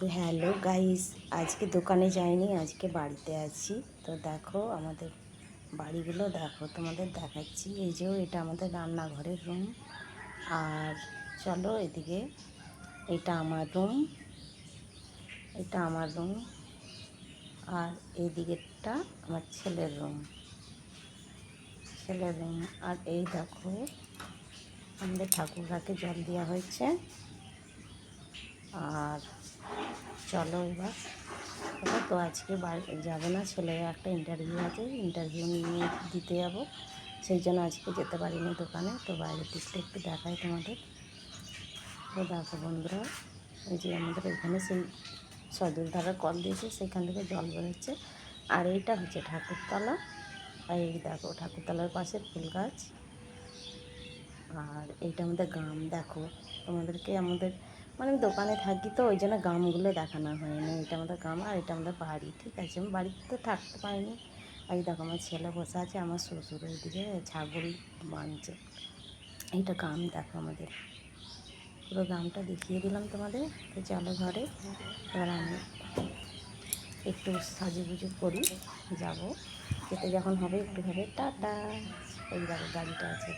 তো hello guys, আজকে দোকানে যাইনি, আজকে বাড়িতে আছি। তো দেখো আমাদের বাড়িগুলো, দেখো তোমাদের দেখাচ্ছি। এই যে এটা আমাদের রান্নাঘরের রুম আর চলো এদিকে, এটা আমার রুম এটা আমার রুম আর এই দিকেরটা আমার ছেলের রুম ছেলের রুম আর এই দেখো, আমাদের ঠাকুরঘাটে জল দেওয়া হয়েছে। আর চলো এবার। এবার তো আজকে বাড়ি যাব না ছেলের একটা ইন্টারভিউ আছে ইন্টারভিউ নিয়ে দিতে যাব। সেই জন্য আজকে যেতে পারিনি দোকানে, তো বাইরের দিকটা একটু দেখাই তোমাদের। তো দেখো বন্ধুরা, এই যে আমাদের এখানে সেই সদর ধারা কল দিয়েছে, সেখান থেকে জল বেরোচ্ছে। আর এইটা হচ্ছে ঠাকুরতলা। আর এই দেখো, ঠাকুরতলার পাশে ফুল গাছ। আর এইটা আমাদের গ্রাম, দেখো তোমাদেরকে আমাদের মানে আমি দোকানে থাকি তো, ওই জন্য গ্রামগুলো দেখানো হয়নি। এটা আমাদের গ্রাম আর এটা আমাদের বাড়ি, ঠিক আছে? আমি বাড়িতে তো থাকতে পারিনি। আর দেখো, আমার ছেলে বসে আছে, আমার শ্বশুর ওইদিকে ছাগল বাঁধছে। এইটা গ্রাম দেখো আমাদের। পুরো গ্রামটা দেখিয়ে দিলাম তোমাদের। তো চলো ঘরে, এবার আমি একটু সাজুগুজু করি, যাব। যেতে যখন হবে একটু হবে, টাটা। এই দেখো, গাড়িটা আছে